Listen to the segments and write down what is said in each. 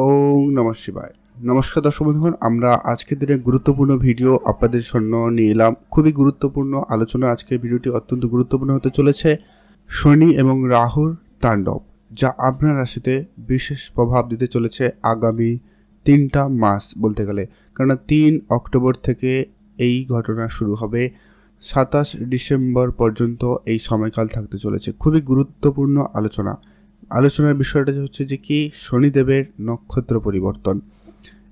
ওম নম শিবায়। নমস্কার দর্শক বন্ধুগণ, আমরা আজকের দিনে গুরুত্বপূর্ণ ভিডিও আপনাদের জন্য নিয়ে এলাম। খুবই গুরুত্বপূর্ণ আলোচনা। আজকের ভিডিওটি অত্যন্ত গুরুত্বপূর্ণ হতে চলেছে শনি এবং রাহুর তাণ্ডব, যা আপনার রাশিতে বিশেষ প্রভাব দিতে চলেছে আগামী তিনটা মাস বলতে গেলে। কেননা তিন অক্টোবর থেকে এই ঘটনা শুরু হবে। সাতাশ ডিসেম্বর পর্যন্ত এই সময়কাল থাকতে চলেছে। খুবই গুরুত্বপূর্ণ আলোচনা। আলোচনার বিষয়টা হচ্ছে যে কি শনিদেবের নক্ষত্র পরিবর্তন।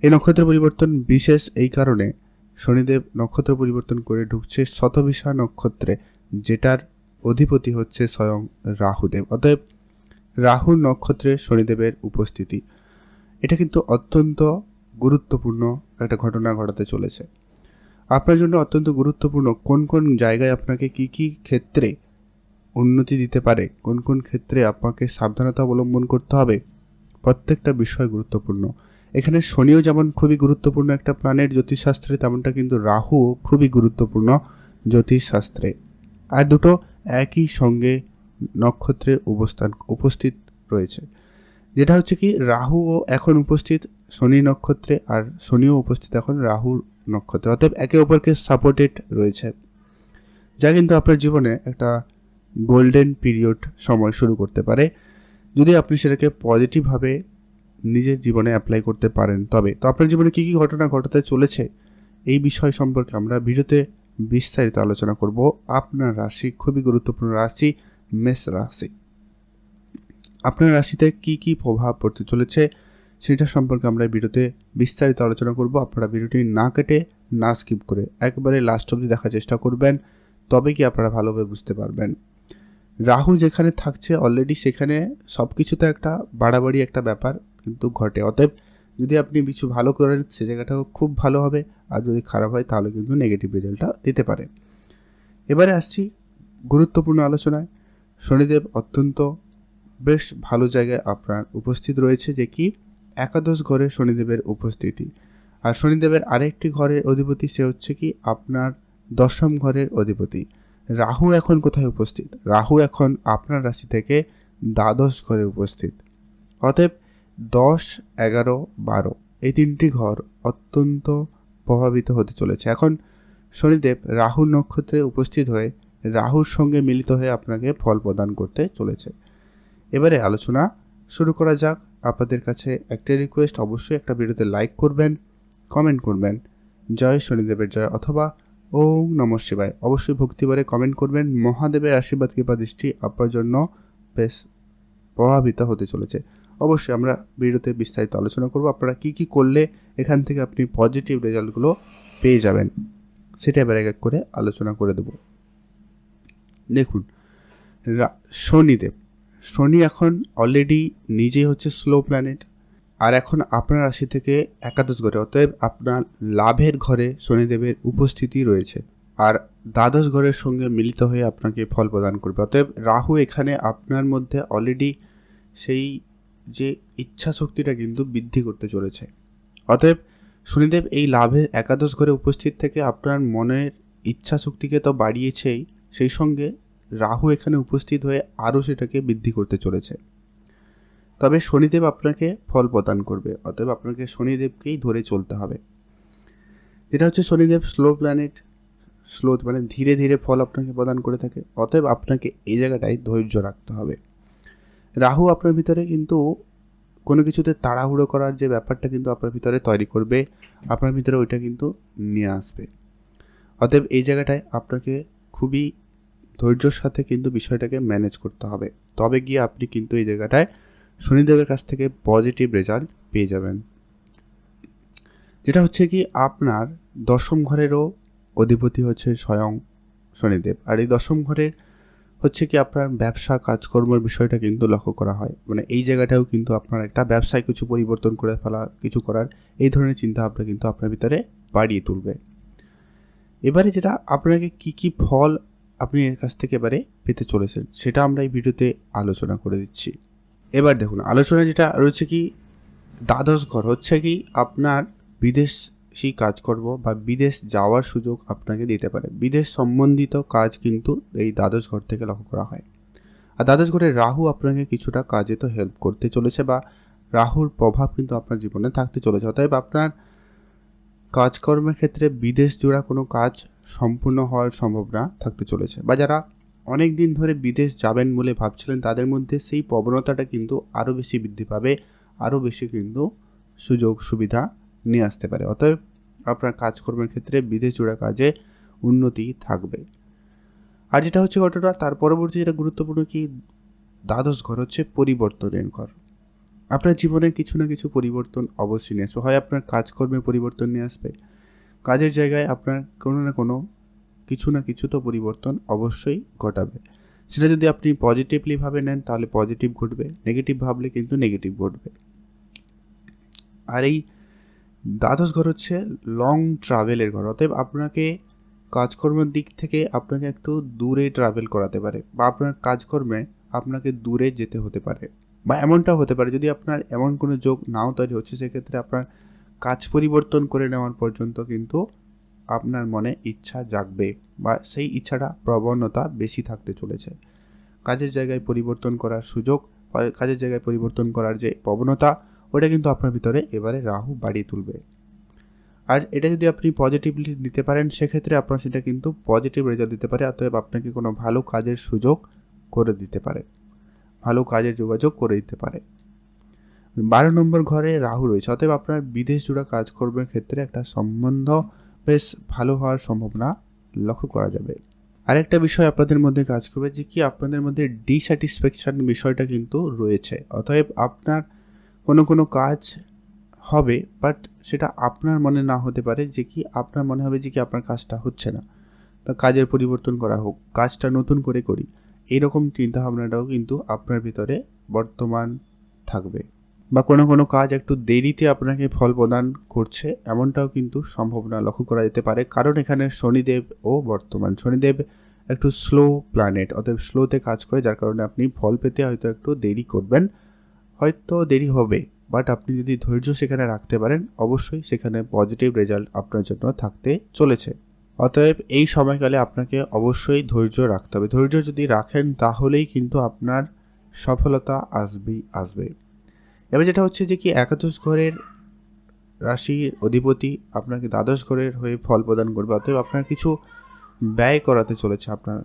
এই নক্ষত্র পরিবর্তন বিশেষ এই কারণে শনিদেব নক্ষত্র পরিবর্তন করে ঢুকছে শতভিসা নক্ষত্রে, যেটার অধিপতি হচ্ছে স্বয়ং রাহুদেব। অতএব রাহু নক্ষত্রে শনিদেবের উপস্থিতি। এটা কিন্তু অত্যন্ত গুরুত্বপূর্ণ একটা ঘটনা ঘটাতে চলেছে। আপনার জন্য অত্যন্ত গুরুত্বপূর্ণ কোন কোন জায়গায় আপনাকে কি কি ক্ষেত্রে উন্নতি দিতে পারে, কোন কোন ক্ষেত্রে আপনাকে সাবধানতা অবলম্বন করতে হবে, প্রত্যেকটা বিষয় গুরুত্বপূর্ণ। এখানে শনিও যেমন খুবই গুরুত্বপূর্ণ একটা প্ল্যানেট জ্যোতিষশাস্ত্রে, তেমনটা কিন্তু রাহুও খুবই গুরুত্বপূর্ণ জ্যোতিষশাস্ত্রে। আর দুটো একই সঙ্গে নক্ষত্রে অবস্থান, উপস্থিত রয়েছে। যেটা হচ্ছে কি, রাহুও এখন উপস্থিত, শনি নক্ষত্রে, আর শনিও উপস্থিত এখন রাহুর নক্ষত্রে। অতএব একে অপরকে সাপোর্টেড রয়েছে। যা কিন্তু আপনার জীবনে একটা গোল্ডেন পিরিয়ড সময় শুরু করতে পারে। যদি আপনি সেটাকে পজিটিভভাবে নিজের জীবনে অ্যাপ্লাই করতে পারেন, তবে তো আপনার জীবনে কী কী ঘটনা ঘটাতে চলেছে এই বিষয় সম্পর্কে আমরা ভিডিওতে বিস্তারিত আলোচনা করব। আপনার রাশি খুবই গুরুত্বপূর্ণ রাশি, মেষ রাশি। আপনার রাশিতে কি কি প্রভাব পড়তে চলেছে সেটা সম্পর্কে আমরা ভিডিওতে বিস্তারিত আলোচনা করব। আপনারা ভিডিওটি না কেটে, না স্কিপ করে একবারে লাস্ট অবধি দেখার চেষ্টা করবেন তবে কি আপনারা ভালোভাবে বুঝতে পারবেন। রাহু যেখানে থাকছে অলরেডি সেখানে সব কিছুতে একটা বাড়াবাড়ি একটা ব্যাপার কিন্তু ঘটে। অতএব যদি আপনি কিছু ভালো করেন, সে জায়গাটাও খুব ভালো হবে। আর যদি খারাপ হয়, তাহলে কিন্তু নেগেটিভ রেজাল্টটা দিতে পারে এবারে আসছি গুরুত্বপূর্ণ আলোচনায়। শনিদেব অত্যন্ত বেশ ভালো জায়গায় আপনার উপস্থিত রয়েছে যে কি, একাদশ ঘরে শনিদেবের উপস্থিতি। আর শনিদেবের আরেকটি ঘরের অধিপতি সে হচ্ছে কি, আপনার দশম ঘরের অধিপতি। রাহু এখন কোথায় উপস্থিত? রাহু এখন আপনার রাশি থেকে দ্বাদশ ঘরে উপস্থিত। অতএব দশ, এগারো, বারো এই তিনটি ঘর অত্যন্ত প্রভাবিত হতে চলেছে। এখন শনিদেব রাহুর নক্ষত্রে উপস্থিত হয়ে রাহুর সঙ্গে মিলিত হয়ে আপনাকে ফল প্রদান করতে চলেছে। এবারে আলোচনা শুরু করা যাক। আপনাদের কাছে একটা রিকোয়েস্ট অবশ্যই একটা ভিডিওতে লাইক করবেন কমেন্ট করবেন। জয় শনিদেবের জয় অথবা ওম নম শিবায়। অবশ্যই ভক্তিবারে কমেন্ট করবেন। মহাদেবের আশীর্বাদ, কৃপা, দৃষ্টি আপনার জন্য বেশ প্রভাবিত হতে চলেছে। অবশ্যই আমরা ভিডিওতে বিস্তারিত আলোচনা করব। আপনারা কি কি করলে এখান থেকে আপনি পজিটিভ রেজাল্টগুলো পেয়ে যাবেন, সেটা এবার এক এক করে আলোচনা করে দেব। দেখুন শনিদেব। শনি এখন অলরেডি নিজেই হচ্ছে স্লো প্ল্যানেট আর এখন আপনার রাশি থেকে একাদশ ঘরে, অতএব আপনার লাভের ঘরে শনিদেবের উপস্থিতি রয়েছে। আর দ্বাদশ ঘরের সঙ্গে মিলিত হয়ে আপনাকে ফল প্রদান করবে। অতএব রাহু এখানে আপনার মধ্যে অলরেডি সেই যে ইচ্ছা শক্তিটা কিন্তু বৃদ্ধি করতে চলেছে। অতএব শনিদেব এই লাভে একাদশ ঘরে উপস্থিত থেকে আপনার মনের ইচ্ছা শক্তিকে তো বাড়িয়েছেই, সেই সঙ্গে রাহু এখানে উপস্থিত হয়ে আরও সেটাকে বৃদ্ধি করতে চলেছে। তবে শনিদেব আপনাকে ফল প্রদান করবে, অতএব আপনাকে শনিদেবকেই ধরে চলতে হবে। যেটা হচ্ছে শনিদেব স্লো প্ল্যানেট স্লো মানে ধীরে ধীরে ফল আপনাকে প্রদান করে থাকে, অতএব আপনাকে এই জায়গাটায় ধৈর্য রাখতে হবে। রাহু আপনার ভিতরে কিন্তু কোনো কিছুতে তাড়াহুড়ো করার যে ব্যাপারটা কিন্তু আপনার ভিতরে তৈরি করবে, আপনার ভিতরে ওইটা কিন্তু নিয়ে আসবে। অতএব এই জায়গাটায় আপনাকে খুবই ধৈর্যর সাথে কিন্তু বিষয়টাকে ম্যানেজ করতে হবে। তবে গিয়ে আপনি কিন্তু এই জায়গাটায় শনিদেবের কাছ থেকে পজিটিভ রেজাল্ট পেয়ে যাবেন। যেটা হচ্ছে কি, আপনার দশম ঘরেরও অধিপতি হচ্ছে স্বয়ং শনিদেব। আর এই দশম ঘরের হচ্ছে কি, আপনার ব্যবসা, কাজকর্মের বিষয়টা কিন্তু লক্ষ্য করা হয়। মানে এই জায়গাটাও কিন্তু আপনার একটা ব্যবসায় কিছু পরিবর্তন করে ফেলা, কিছু করার এই ধরনের চিন্তাভাবনা কিন্তু আপনার ভিতরে বাড়িয়ে তুলবে। এবারে যেটা, আপনাকে কি কি ফল আপনি এর কাছ থেকে এবারে পেতে চলেছেন, সেটা আমরা এই ভিডিওতে আলোচনা করে দিচ্ছি। এবার দেখুন আলোচনা যেটা রয়েছে কি, দ্বাদশ ঘর হচ্ছে কি, আপনার বিদেশি কাজকর্ম বা বিদেশ যাওয়ার সুযোগ আপনাকে দিতে পারে। বিদেশ সম্বন্ধিত কাজ কিন্তু এই দ্বাদশ ঘর থেকে লক্ষ্য করা হয়। আর দ্বাদশ ঘরে রাহু আপনাকে কিছুটা কাজে তো হেল্প করতে চলেছে বা রাহুর প্রভাব কিন্তু আপনার জীবনে থাকতে চলেছে। অতএব আপনার কাজকর্মের ক্ষেত্রে বিদেশ জোড়া কোনো কাজ সম্পূর্ণ হওয়ার সম্ভাবনা থাকতে চলেছে। বা যারা অনেক দিন ধরে বিদেশ যাবেন বলে ভাবছিলেন, তাদের মধ্যে সেই প্রবণতাটা কিন্তু আরও বেশি বৃদ্ধি পাবে আরও বেশি কিন্তু সুযোগ সুবিধা নিয়ে আসতে পারে। অতএব আপনার কাজকর্মের ক্ষেত্রে বিদেশ জোড়া কাজে উন্নতি থাকবে। আর যেটা হচ্ছে ঘটনা, তার পরবর্তী যেটা গুরুত্বপূর্ণ কি, দ্বাদশ ঘর হচ্ছে পরিবর্তনের ঘর। আপনার জীবনে কিছু না কিছু পরিবর্তন অবশ্যই নিয়ে আসবে। হয় আপনার কাজকর্মে পরিবর্তন নিয়ে আসবে, কাজের জায়গায় আপনার কোনো না কোনো কিছু না কিছু তো পরিবর্তন অবশ্যই ঘটাবে। সেটা যদি আপনি পজিটিভলি ভাবে নেন, তাহলে পজিটিভ ঘটবে। নেগেটিভ ভাবলে কিন্তু নেগেটিভ ঘটবে। আর এই দ্বাদশ ঘর হচ্ছে লং ট্রাভেলের ঘর। অতএব আপনাকে কাজকর্মের দিক থেকে আপনাকে একটু দূরে ট্রাভেল করাতে পারে বা আপনার কাজকর্মে আপনাকে দূরে যেতে হতে পারে বা এমনটাও হতে পারে। যদি আপনার এমন কোনো যোগ নাও তৈরি হচ্ছে, সেক্ষেত্রে আপনার কাজ পরিবর্তন করে নেওয়ার পর্যন্ত কিন্তু আপনার মনে ইচ্ছা জাগবে বা সেই ইচ্ছাটা প্রবণতা বেশি থাকতে চলেছে। কাজের জায়গায় পরিবর্তন করার সুযোগ কাজের জায়গায় পরিবর্তন করার যে প্রবণতা, ওটা কিন্তু আপনার ভিতরে এবারে রাহু বাড়িয়ে তুলবে। আর এটা যদি আপনি পজিটিভলি নিতে পারেন, সেক্ষেত্রে আপনার সেটা কিন্তু পজিটিভ রেজাল্ট দিতে পারে, অতএব আপনাকে কোনো ভালো কাজের সুযোগ করে দিতে পারে। ভালো কাজের যোগাযোগ করে দিতে পারে। বারো নম্বর ঘরে রাহু রয়েছে, অতএব আপনার বিদেশ জুড়া কাজকর্মের ক্ষেত্রে একটা সম্বন্ধ বেশ ভালো হওয়ার সম্ভাবনা লক্ষ্য করা যাবে। আরেকটা বিষয় আপনাদের মধ্যে কাজ করবে যে কি আপনাদের মধ্যে ডিস্যাটিসফ্যাকশান বিষয়টা কিন্তু রয়েছে। অতএব আপনার কোনো কোনো কাজ হবে বাট সেটা আপনার মনে না হতে পারে যে কি আপনার মনে হবে যে কি আপনার কাজটা হচ্ছে না। কাজের পরিবর্তন করা হোক, কাজটা নতুন করে করি, এরকম চিন্তাভাবনাটাও কিন্তু আপনার ভিতরে বর্তমান থাকবে। বা কোনো কোনো কাজ একটু দেরিতে আপনাকে ফল প্রদান করছে, এমনটাও কিন্তু সম্ভাবনা লক্ষ্য করা যেতে পারে। কারণ এখানে শনিদেব ও বর্তমান শনিদেব একটু স্লো প্ল্যানেট অতএব স্লোতে কাজ করে, যার কারণে আপনি ফল পেতে হয়তো একটু দেরি করবেন। হয়তো দেরি হবে বাট আপনি যদি ধৈর্য সেখানে রাখতে পারেন, অবশ্যই সেখানে পজিটিভ রেজাল্ট আপনার জন্য থাকতে চলেছে। অতএব এই সময়কালে আপনাকে অবশ্যই ধৈর্য রাখতে হবে। ধৈর্য যদি রাখেন, তাহলেই কিন্তু আপনার সফলতা আসবেই, আসবে। এবার যেটা হচ্ছে যে কি একাদশ ঘরের রাশির অধিপতি আপনাকে দ্বাদশ ঘরের হয়ে ফল প্রদান করবে, অতএব আপনার কিছু ব্যয় করাতে চলেছে আপনার।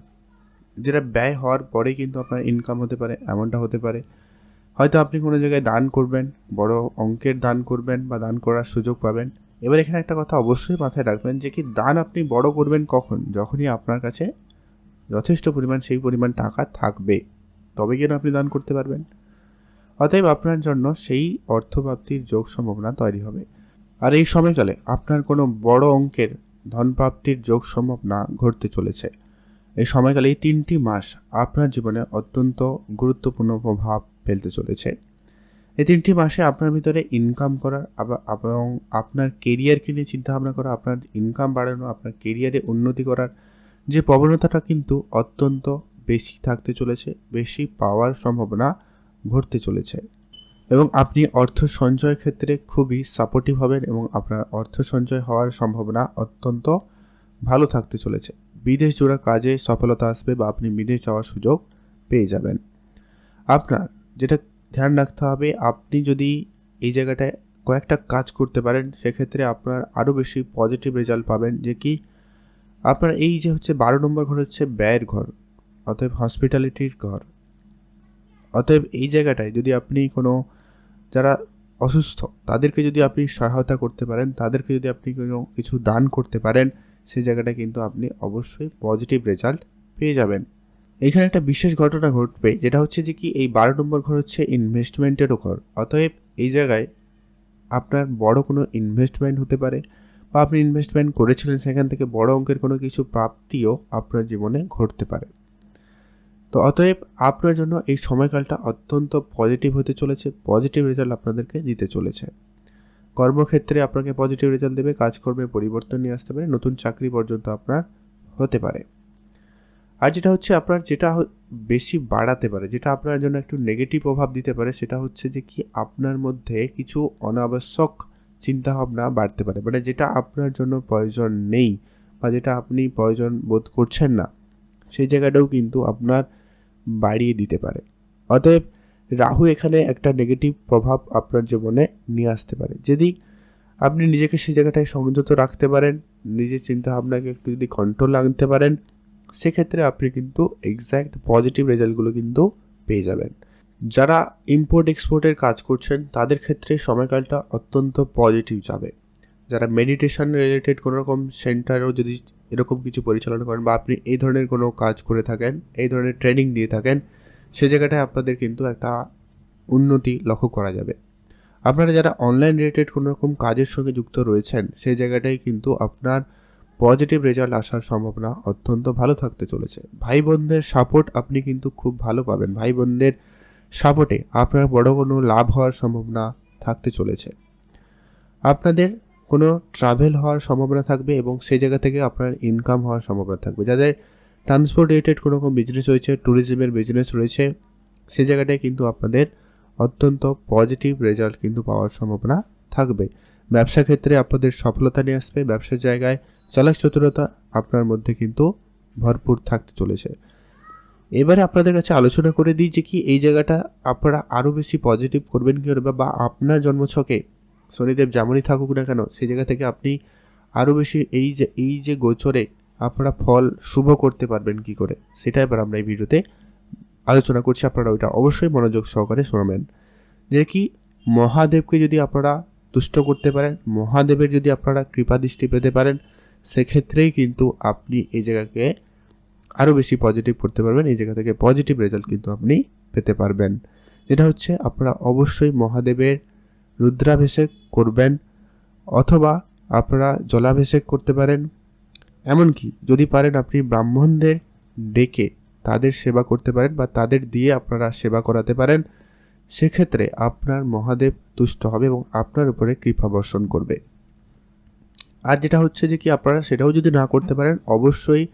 যেটা ব্যয় হওয়ার পরে কিন্তু আপনার ইনকাম হতে পারে, এমনটা হতে পারে। হয়তো আপনি কোনো জায়গায় দান করবেন, বড় অঙ্কের দান করবেন বা দান করার সুযোগ পাবেন। এবার এখানে একটা কথা অবশ্যই মাথায় রাখবেন যে কি দান আপনি বড় করবেন কখন? যখনই আপনার কাছে যথেষ্ট পরিমাণ সেই পরিমাণ টাকা থাকবে তবে কেন আপনি দান করতে পারবেন। অতএব আপনার জন্য সেই অর্থপ্রাপ্তির যোগ সম্ভাবনা তৈরি হবে। আর এই সময়কালে আপনার কোনো বড় অঙ্কের ধনপ্রাপ্তির যোগ সম্ভাবনা ঘটতে চলেছে। এই সময়কালে এই তিনটি মাস আপনার জীবনে অত্যন্ত গুরুত্বপূর্ণ প্রভাব ফেলতে চলেছে। এই তিনটি মাসে আপনার ভিতরে ইনকাম করার এবং আপনার কেরিয়ারকে নিয়ে চিন্তাভাবনা করা, আপনার ইনকাম বাড়ানো, আপনার কেরিয়ারে উন্নতি করার যে প্রবণতাটা কিন্তু অত্যন্ত বেশি থাকতে চলেছে, বেশি পাওয়ার সম্ভাবনা ঘটতে চলেছে। এবং আপনি অর্থ সঞ্চয় ক্ষেত্রে খুবই সাপোর্টিভ হবেন এবং আপনার অর্থ সঞ্চয় হওয়ার সম্ভাবনা অত্যন্ত ভালো থাকতে চলেছে। বিদেশ জোড়া কাজে সফলতা আসবে বা আপনি বিদেশ যাওয়ার সুযোগ পেয়ে যাবেন। আপনার যেটা ধ্যান রাখতে হবে, আপনি যদি এই জায়গাটায় কয়েকটা কাজ করতে পারেন, সেক্ষেত্রে আপনার আরও বেশি পজিটিভ রেজাল্ট পাবেন যে কি, আপনার এই যে হচ্ছে বারো নম্বর ঘর হচ্ছে ব্যয়ের ঘর, অতএব হসপিটালিটির ঘর। অতএব এই জায়গাটায় যদি আপনি কোনো যারা অসুস্থ, তাদেরকে যদি আপনি সহায়তা করতে পারেন, তাদেরকে যদি আপনি কোনো কিছু দান করতে পারেন, সেই জায়গাটা কিন্তু আপনি অবশ্যই পজিটিভ রেজাল্ট পেয়ে যাবেন। এখানে একটা বিশেষ ঘটনা ঘটবে, যেটা হচ্ছে যে কি এই বারো নম্বর ঘর হচ্ছে ইনভেস্টমেন্টেরও ঘর। অতএব এই জায়গায় আপনার বড় কোনো ইনভেস্টমেন্ট হতে পারে বা আপনি ইনভেস্টমেন্ট করেছিলেন, সেখান থেকে বড় অঙ্কের কোনো কিছু প্রাপ্তিও আপনার জীবনে ঘটতে পারে। তো অতএব আপনার জন্য এই সময়কালটা অত্যন্ত পজিটিভ হতে চলেছে পজিটিভ রেজাল্ট আপনাদেরকে দিতে চলেছে। কর্মক্ষেত্রে আপনাকে পজিটিভ রেজাল্ট দেবে, কাজকর্মে পরিবর্তন নিয়ে আসতে পারে, নতুন চাকরি পর্যন্ত আপনার হতে পারে। আর যেটা হচ্ছে আপনার যেটা বেশি বাড়াতে পারে, যেটা আপনার জন্য একটু নেগেটিভ প্রভাব দিতে পারে, সেটা হচ্ছে যে কি আপনার মধ্যে কিছু অনাবশ্যক চিন্তাভাবনা বাড়তে পারে। মানে যেটা আপনার জন্য প্রয়োজন নেই বা যেটা আপনি প্রয়োজন বোধ করছেন না, সেই জায়গাটাও কিন্তু আপনার বাড়িয়ে দিতে পারে। অতএব রাহু এখানে একটা নেগেটিভ প্রভাব আপনার জীবনে নিয়ে আসতে পারে। যদি আপনি নিজেকে সেই জায়গাটায় সংযত রাখতে পারেন, নিজের চিন্তা ভাবনাকে একটু যদি কন্ট্রোল আনতে পারেন, সেক্ষেত্রে আপনি কিন্তু এক্স্যাক্ট পজিটিভ রেজাল্টগুলো কিন্তু পেয়ে যাবেন। যারা ইম্পোর্ট এক্সপোর্টের কাজ করছেন, তাদের ক্ষেত্রে সময়কালটা অত্যন্ত পজিটিভ যাবে। যারা মেডিটেশন রিলেটেড কোনো রকম সেন্টারও যদি এরকম কিছু পরিচালনা করেন বা আপনি এই ধরনের কোনো কাজ করে থাকেন, এই ধরনের ট্রেনিং দিয়ে থাকেন, সে জায়গাটায় আপনাদের কিন্তু একটা উন্নতি লক্ষ্য করা যাবে। আপনারা যারা অনলাইন রিলেটেড কোনো রকম কাজের সঙ্গে যুক্ত রয়েছেন, সেই জায়গাটায় কিন্তু আপনার পজিটিভ রেজাল্ট আসার সম্ভাবনা অত্যন্ত ভালো থাকতে চলেছে। ভাই বোনদের সাপোর্ট আপনি কিন্তু খুব ভালো পাবেন। ভাই বোনদের সাপোর্টে আপনার বড় কোনো লাভ হওয়ার সম্ভাবনা থাকতে চলেছে। আপনাদের কোনো ট্রাভেল হওয়ার সম্ভাবনা থাকবে এবং সেই জায়গা থেকে আপনার ইনকাম হওয়ার সম্ভাবনা থাকবে। যাদের ট্রান্সপোর্ট রিলেটেড কোনো রকম বিজনেস রয়েছে ট্যুরিজমের বিজনেস রয়েছে, সেই জায়গাটায় কিন্তু আপনাদের অত্যন্ত পজিটিভ রেজাল্ট কিন্তু পাওয়ার সম্ভাবনা থাকবে। ব্যবসা ক্ষেত্রে আপনাদের সফলতা নিয়ে আসবে, ব্যবসার জায়গায় চালাক চতুরতা আপনার মধ্যে কিন্তু ভরপুর থাকতে চলেছে। এবারে আপনাদের কাছে আলোচনা করে দিই যে কি এই জায়গাটা আপনারা আরও বেশি পজিটিভ করবেন কী করে বা আপনার জন্মছকে শনিদেব যেমনই থাকুক না কেন, সেই জায়গা থেকে আপনি আরও বেশি এই যে এই যে গোচরে আপনারা ফল শুভ করতে পারবেন কি করে, সেটা এবার আমরা এই ভিডিওতে আলোচনা করছি। আপনারা ওইটা অবশ্যই মনোযোগ সহকারে শোনাবেন। যে কি, মহাদেবকে যদি আপনারা তুষ্ট করতে পারেন, মহাদেবের যদি আপনারা কৃপা দৃষ্টি পেতে পারেন, সেক্ষেত্রেই কিন্তু আপনি এই জায়গাকে আরও বেশি পজিটিভ করতে পারবেন, এই জায়গা থেকে পজিটিভ রেজাল্ট কিন্তু আপনি পেতে পারবেন। যেটা হচ্ছে, আপনারা অবশ্যই মহাদেবের রুদ্রাভিষেক করবেন অথবা আপনারা জলাভিষেক করতে পারেন। এমনকি যদি পারেন আপনি ব্রাহ্মণদের ডেকে তাদের সেবা করতে পারেন বা তাদের দিয়ে আপনারা সেবা করাতে পারেন, সেক্ষেত্রে আপনার মহাদেব তুষ্ট হবে এবং আপনার উপরে কৃপা বর্ষণ করবে। আর যেটা হচ্ছে যে কি আপনারা সেটাও যদি না করতে পারেন, অবশ্যই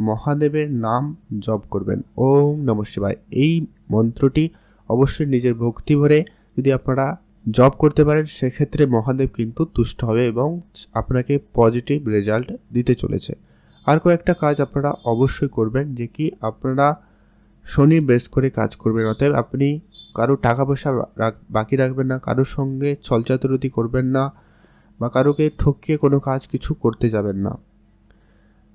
মহাদেবের নাম জপ করবেন। ওম নম শিবায়। এই মন্ত্রটি অবশ্যই নিজের ভক্তি ভরে যদি আপনারা জব করতে পারেন, সেক্ষেত্রে মহাদেব কিন্তু তুষ্ট হবে এবং আপনাকে পজিটিভ রেজাল্ট দিতে চলেছে। আর কয়েকটা কাজ আপনারা অবশ্যই করবেন, যে কি আপনারা শনি বেস করে কাজ করবেন। অতএব আপনি কারও টাকা পয়সা বাকি রাখবেন না, কারোর সঙ্গে ছলচাতুরতি করবেন না, বা কারোকে ঠকিয়ে কোনো কাজ কিছু করতে যাবেন না।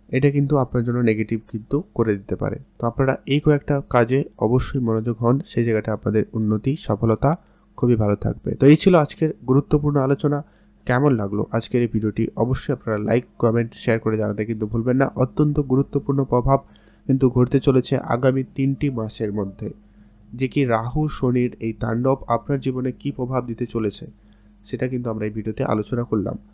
এটা কিন্তু আপনার জন্য নেগেটিভ কিন্তু করে দিতে পারে। তো আপনারা এই কয়েকটা কাজে অবশ্যই মনোযোগ হন, সেই জায়গাটা আপনাদের উন্নতি, সফলতা খুবই ভালো থাকবে। তো এই ছিল আজকের গুরুত্বপূর্ণ আলোচনা। কেমন লাগল আজকের এই ভিডিওটি? অবশ্যই আপনারা লাইক কমেন্ট শেয়ার করে জানাতে কিন্তু ভুলবেন না। অত্যন্ত গুরুত্বপূর্ণ প্রভাব কিন্তু ঘটতে চলেছে আগামী তিনটি মাসের মধ্যে। যে কি রাহু, শনির এই তাণ্ডব আপনার জীবনে কি প্রভাব দিতে চলেছে, সেটা কিন্তু আমরা এই ভিডিওতে আলোচনা করলাম।